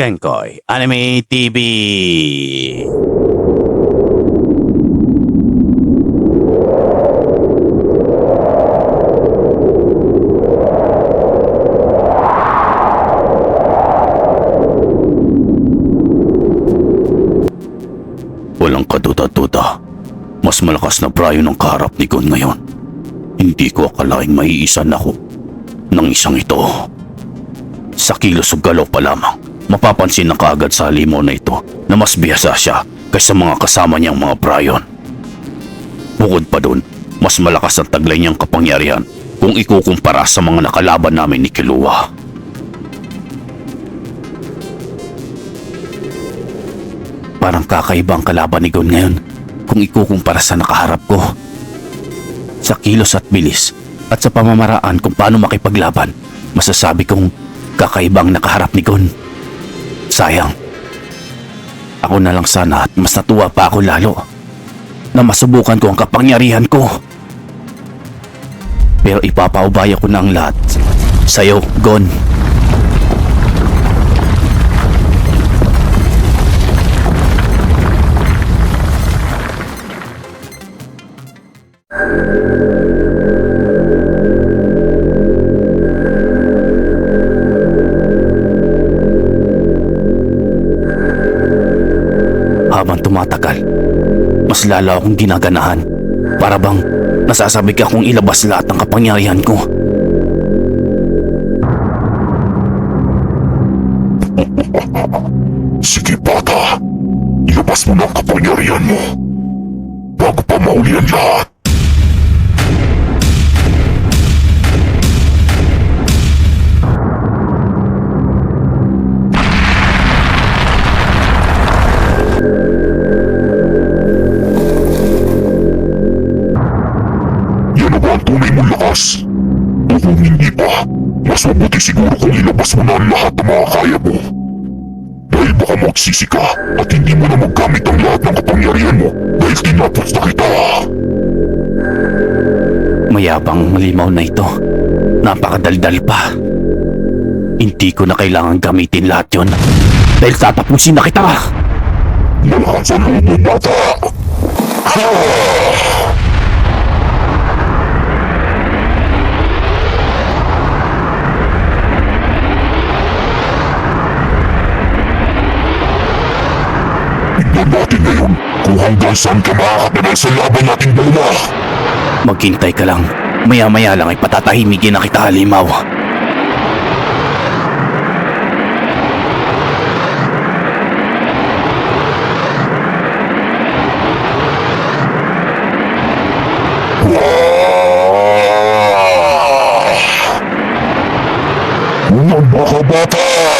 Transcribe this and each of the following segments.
Kenkoy Anime TV. Walang kaduda-duda. Mas malakas na prayo ng kaharap ni Gon ngayon. Hindi ko akalaing maiisan ako ng isang ito. Sa kilos o galaw pa lamang, mapapansin na kaagad sa halimaw na ito na mas biyasa siya kaysa mga kasama niyang mga prayon. Bukod pa dun, mas malakas ang taglay niyang kapangyarihan kung ikukumpara sa mga nakalaban namin ni Kilua. Parang kakaiba ang kalaban ni Gon ngayon kung ikukumpara sa nakaharap ko. Sa kilos at bilis at sa pamamaraan kung paano makipaglaban, masasabi kong kakaibang nakaharap ni Gon. Sayang. Ako na lang sana at mas natuwa pa ako lalo na masubukan ko ang kapangyarihan ko. Pero ipapaubaya ko na ang lahat sa'yo, Gon. Habang tumatagal, mas lalo akong ginaganahan. Para bang nasasabi ka kong ilabas lahat ng kapangyarihan ko. Sige bata, ilabas mo na ang kapangyarihan mo. Bago pa mauli ang lahat. Kung hindi pa, mas mabuti siguro kung ilabas mo na ang lahat ng mga kaya mo. Dahil baka magsisi ka at hindi mo na maggamit ang lahat ng kapangyarihan mo dahil tinapos na kita. Mayabang malimaw na ito. Napakadaldal pa. Hindi ko na kailangan gamitin lahat yon. Dahil tatapusin na kita. Malakas ang loob mo, bata! Ha! Ngayon kung hanggang saan ka makakatagal sa laban nating dalawa. Maghintay ka lang. Maya-maya lang ay patatahimigin na kita halimaw. Unang baka bata!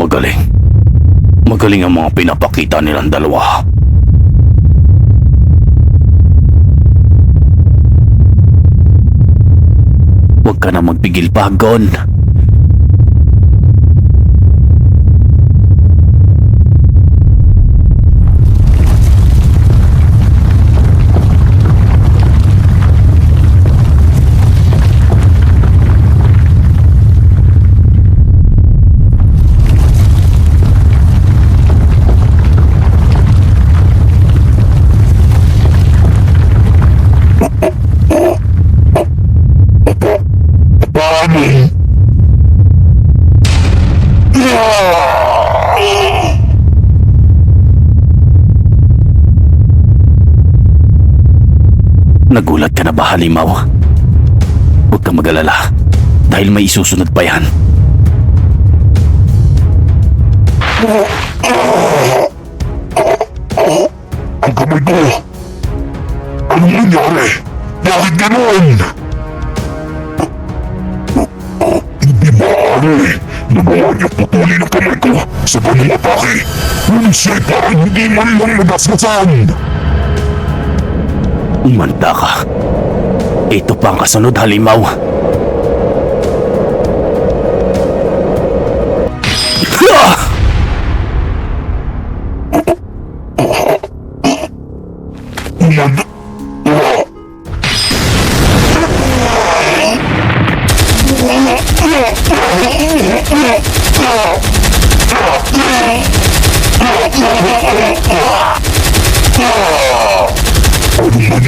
Magaling. Magaling ang mga pinapakita nilang dalawa. Huwag ka na magpigil pa, Gon. Nagulat ka na ba, Halimaw? Huwag kang mag-alala. Dahil may isusunod pa yan. Ang kamay ko! Anong nangyari? Bakit ganon? Hindi maaari. Nagawa niya putulin ang kamay ko sa ganung atake. Ngunit siya'y parang hindi man lang nagasgasan. Umanda ka. Ito pa ang kasunod, halimaw.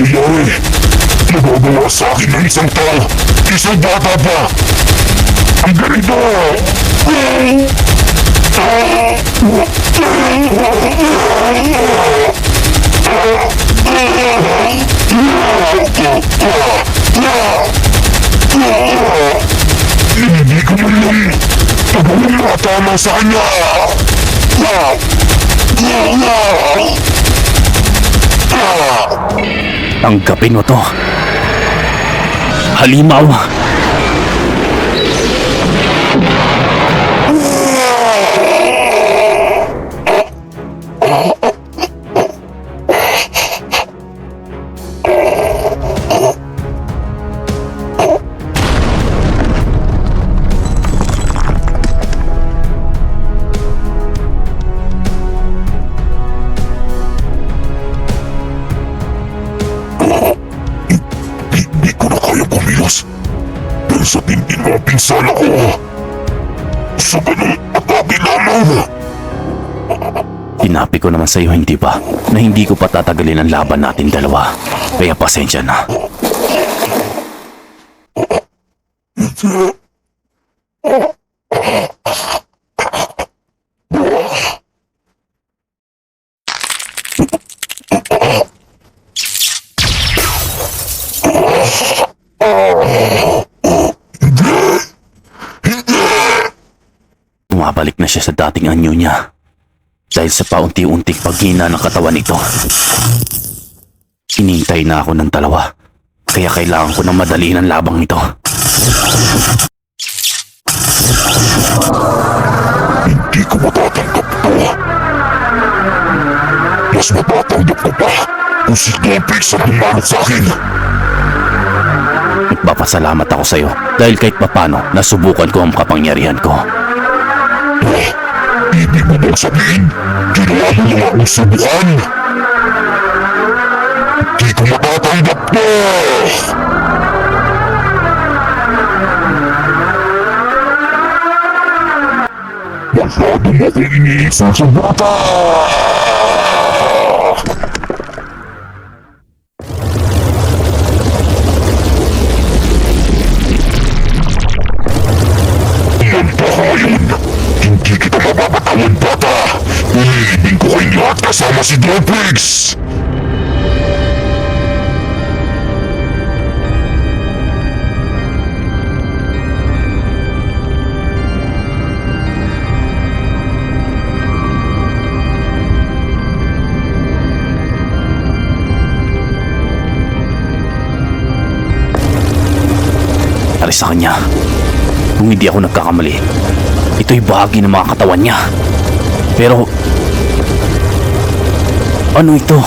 Nangyayari? Nagagawa sa akin ng isang tao. Isang bata pa. Ang ganito. Hindi ko man lang pagawin na tama sa kanya. Tanggapin mo to. Halimaw. Hindi pinsala ko. Sa ganun atake lamang. Sinabi ko naman sa'yo, hindi ba? Na hindi ko patatagalin ang laban natin dalawa. Kaya pasensya na. Bumabalik na siya sa dating anyo niya. Dahil sa paunti-unting paghina ng katawan nito. Inintay na ako ng dalawa. Kaya kailangan ko ng madali ng labang ito. Hindi ko matatanggap to. Mas matatanggap ko pa kung si Dolpix ang humanap sa akin. Nagpapasalamat ako sa'yo dahil kahit papano nasubukan ko ang kapangyarihan ko. Ibig mo bang sabihin, ginawa mo lang akong subukan? Hindi ko matatanggap to! Masyado mo akong iniisang sa si Dolpix! Ari sa kanya. Kung hindi ako nagkakamali, ito'y bahagi ng mga katawan niya. Pero... Ano ito?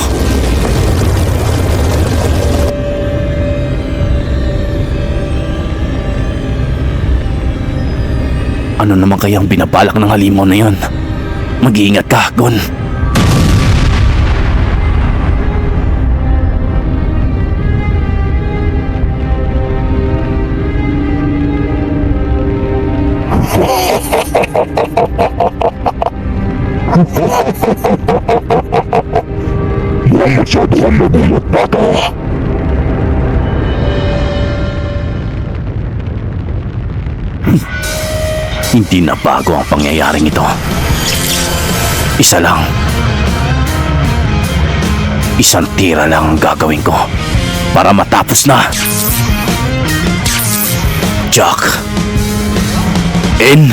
Ano naman kayang binabalak ng halimaw na yon? Mag-iingat ka, Gon. Hindi na bago ang pangyayaring ito. Isa lang. Isang tira lang ang gagawin ko para matapos na. Jack. In.